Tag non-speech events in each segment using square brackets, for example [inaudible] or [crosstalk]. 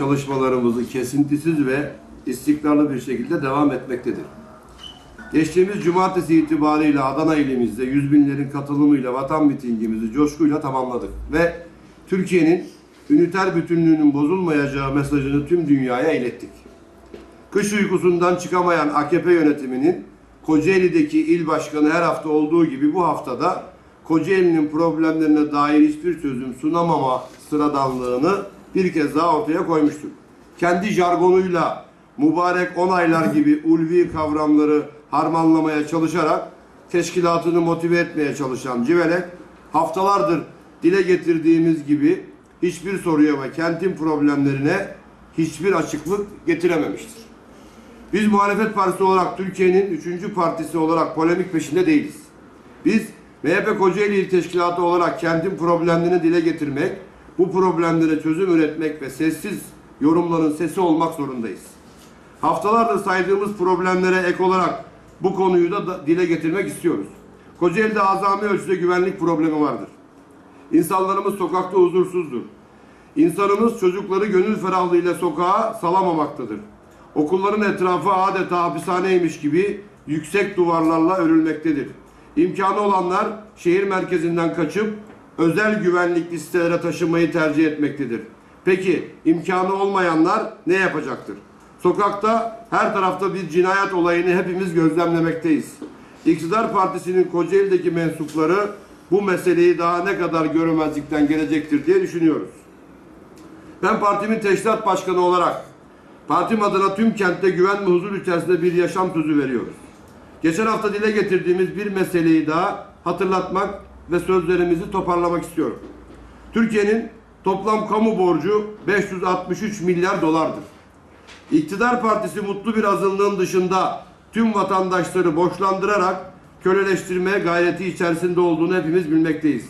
çalışmalarımızı kesintisiz ve istikrarlı bir şekilde devam etmektedir. Geçtiğimiz cumartesi itibariyle Adana ilimizde yüz binlerin katılımıyla vatan mitingimizi coşkuyla tamamladık ve Türkiye'nin üniter bütünlüğünün bozulmayacağı mesajını tüm dünyaya ilettik. Kış uykusundan çıkamayan AKP yönetiminin Kocaeli'deki il başkanı her hafta olduğu gibi bu haftada Kocaeli'nin problemlerine dair hiçbir çözüm sunamama sıradanlığını bir kez daha ortaya koymuştur. Kendi jargonuyla mübarek onaylar gibi ulvi kavramları harmanlamaya çalışarak teşkilatını motive etmeye çalışan Civelek haftalardır dile getirdiğimiz gibi hiçbir soruya ve kentin problemlerine hiçbir açıklık getirememiştir. Biz muhalefet partisi olarak Türkiye'nin üçüncü partisi olarak polemik peşinde değiliz. Biz MHP Kocaeli İl Teşkilatı olarak kentin problemlerini dile getirmek, bu problemlere çözüm üretmek ve sessiz yorumların sesi olmak zorundayız. Haftalardır saydığımız problemlere ek olarak bu konuyu da da dile getirmek istiyoruz. Kocaeli'de azami ölçüde güvenlik problemi vardır. İnsanlarımız sokakta huzursuzdur. İnsanımız çocukları gönül ferahlığıyla sokağa salamamaktadır. Okulların etrafı adeta hapishaneymiş gibi yüksek duvarlarla örülmektedir. İmkanı olanlar şehir merkezinden kaçıp özel güvenlikli sitelere taşınmayı tercih etmektedir. Peki imkanı olmayanlar ne yapacaktır? Sokakta her tarafta bir cinayet olayını hepimiz gözlemlemekteyiz. İktidar Partisi'nin Kocaeli'deki mensupları bu meseleyi daha ne kadar görmezlikten gelecektir diye düşünüyoruz. Ben partimin teşkilat başkanı olarak partim adına tüm kentte güven ve huzur içerisinde bir yaşam sözü veriyoruz. Geçen hafta dile getirdiğimiz bir meseleyi daha hatırlatmak ve sözlerimizi toparlamak istiyorum. Türkiye'nin toplam kamu borcu 563 milyar dolardır. İktidar partisi mutlu bir azınlığın dışında tüm vatandaşları borçlandırarak köleleştirmeye gayreti içerisinde olduğunu hepimiz bilmekteyiz.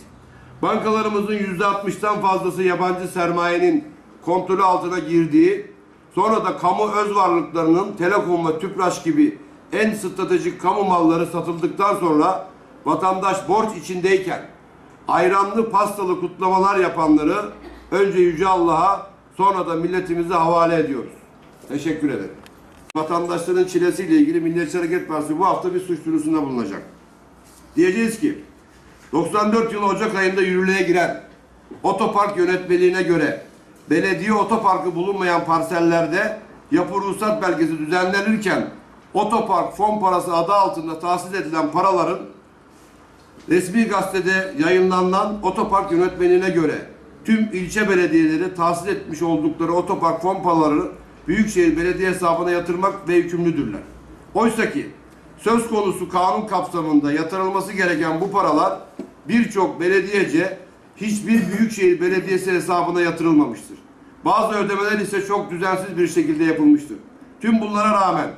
Bankalarımızın %60'tan fazlası yabancı sermayenin kontrolü altına girdiği, sonra da kamu öz varlıklarının telekom ve tüpraş gibi en stratejik kamu malları satıldıktan sonra vatandaş borç içindeyken ayranlı pastalı kutlamalar yapanları önce Yüce Allah'a sonra da milletimize havale ediyoruz. Teşekkür ederim. Vatandaşların çilesiyle ilgili Milliyetçi Hareket Partisi bu hafta bir suç duyurusunda bulunacak. Diyeceğiz ki 94 yılı Ocak ayında yürürlüğe giren otopark yönetmeliğine göre belediye otoparkı bulunmayan parsellerde yapı ruhsat belgesi düzenlenirken otopark fon parası adı altında tahsis edilen paraların resmi gazetede yayınlanan otopark yönetmeliğine göre tüm ilçe belediyeleri tahsis etmiş oldukları otopark fon paraları Büyükşehir Belediye hesabına yatırmak ve yükümlüdürler. Oysa ki söz konusu kanun kapsamında yatırılması gereken bu paralar birçok belediyece hiçbir Büyükşehir Belediyesi hesabına yatırılmamıştır. Bazı ödemeler ise çok düzensiz bir şekilde yapılmıştır. Tüm bunlara rağmen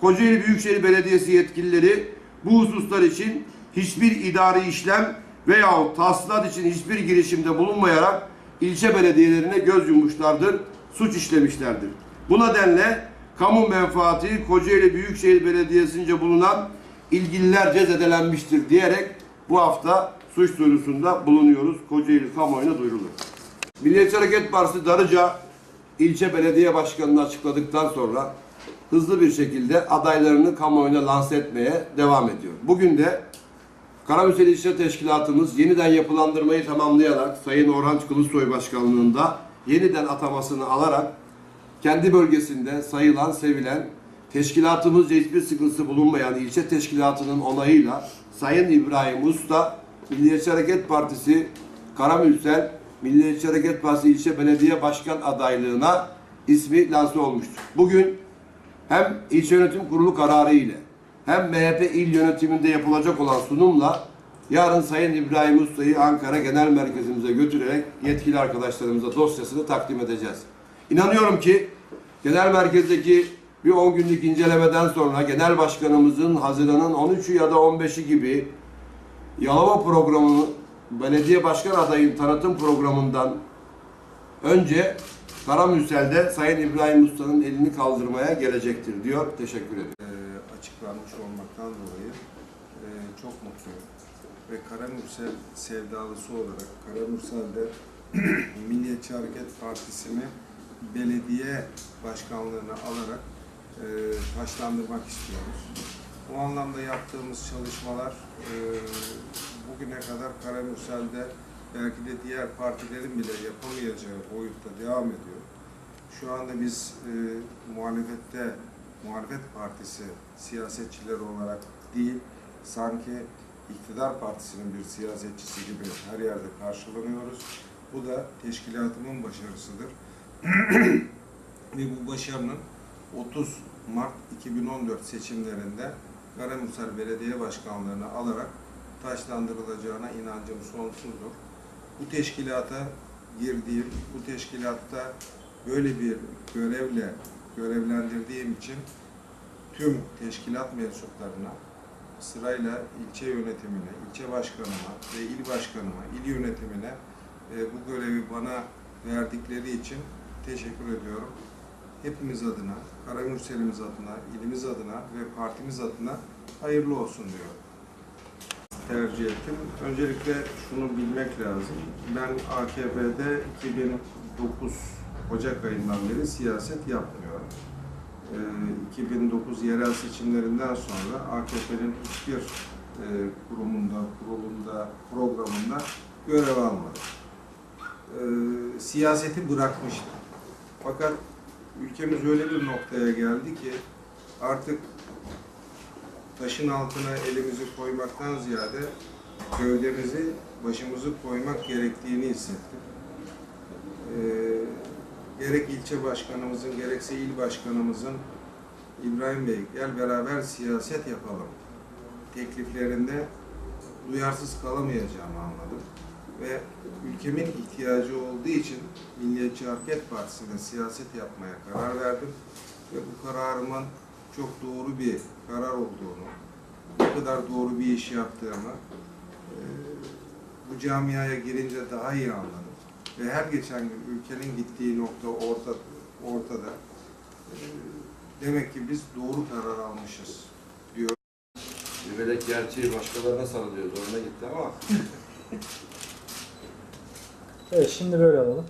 Kocaeli Büyükşehir Belediyesi yetkilileri bu hususlar için hiçbir idari işlem veyahut tahsilat için hiçbir girişimde bulunmayarak ilçe belediyelerine göz yummuşlardır, suç işlemişlerdir. Bu nedenle kamu menfaati Kocaeli Büyükşehir Belediyesi'nce bulunan ilgililer cezedelenmiştir diyerek bu hafta suç duyurusunda bulunuyoruz. Kocaeli kamuoyuna duyurulur. Milliyetçi Hareket Partisi Darıca ilçe belediye başkanını açıkladıktan sonra hızlı bir şekilde adaylarını kamuoyuna lanse etmeye devam ediyor. Bugün de Karamürsel İlçe Teşkilatımız yeniden yapılandırmayı tamamlayarak Sayın Orhan Kılıçsoy Başkanlığında yeniden atamasını alarak kendi bölgesinde sayılan, sevilen, teşkilatımızca hiçbir sıkıntısı bulunmayan ilçe teşkilatının onayıyla Sayın İbrahim Usta, Milliyetçi Hareket Partisi Karamürsel Milliyetçi Hareket Partisi ilçe belediye başkan adaylığına ismi lanse olmuştur. Bugün hem ilçe yönetim kurulu kararı ile hem MHP il yönetiminde yapılacak olan sunumla yarın Sayın İbrahim Usta'yı Ankara Genel Merkezimize götürerek yetkili arkadaşlarımıza dosyasını takdim edeceğiz. İnanıyorum ki genel merkezdeki bir 10 günlük incelemeden sonra genel başkanımızın Haziran'ın 13'ü ya da 15'i gibi Yalova programını belediye başkan adayın tanıtım programından önce Karamürsel'de Sayın İbrahim Usta'nın elini kaldırmaya gelecektir diyor. Teşekkür ederim. Açıklanmış olmaktan dolayı e, çok mutluyum. Ve Karamürsel sevdalısı olarak Karamürsel'de [clears throat] Milliyetçi Hareket Partisi'ni belediye başkanlığını alarak e, taşlandırmak istiyoruz. Bu anlamda yaptığımız çalışmalar e, bugüne kadar Karamürsel'de belki de diğer partilerin bile yapamayacağı boyutta devam ediyor. Şu anda biz e, muhalefette, muhalefet partisi siyasetçileri olarak değil, sanki iktidar partisinin bir siyasetçisi gibi her yerde karşılanıyoruz. Bu da teşkilatımın başarısıdır. [clears throat] Ve bu başarının 30 Mart 2014 seçimlerinde Karamürsel Belediye Başkanlığı'nı alarak taşlandırılacağına inancım sonsuzdur. Bu teşkilata girdiğim, bu teşkilatta böyle bir görevle görevlendirdiğim için tüm teşkilat mensuplarına sırayla ilçe yönetimine, ilçe başkanıma ve il başkanıma, il yönetimine e, bu görevi bana verdikleri için teşekkür ediyorum. Hepimiz adına, Karamürsel'imiz adına, ilimiz adına ve partimiz adına hayırlı olsun diyorum. Tercih ettim. Öncelikle şunu bilmek lazım. Ben AKP'de 2009 Ocak ayından beri siyaset yapmıyorum. Ee, 2009 yerel seçimlerinden sonra AKP'nin hiçbir e, kurumunda, kurulunda, programında görev almadım. Ee, siyaseti bırakmıştım. Fakat ülkemiz öyle bir noktaya geldi ki artık taşın altına elimizi koymaktan ziyade gövdemizi, başımızı koymak gerektiğini hissettim. Ee, gerek ilçe başkanımızın, gerekse il başkanımızın İbrahim Bey gel beraber siyaset yapalım tekliflerinde duyarsız kalamayacağımı anladım. Ve ülkemin ihtiyacı olduğu için Milliyetçi Hareket Partisi'ne siyaset yapmaya karar verdim. Ve bu kararımın çok doğru bir karar olduğunu, ne kadar doğru bir iş yaptığımı bu camiaya girince daha iyi anladım. Ve her geçen gün ülkenin gittiği nokta orta, ortada. E, demek ki biz doğru karar almışız diyor. Bir melek gerçeği başkalarına sarılıyor. Zoruna gitti ama Evet şimdi böyle alalım.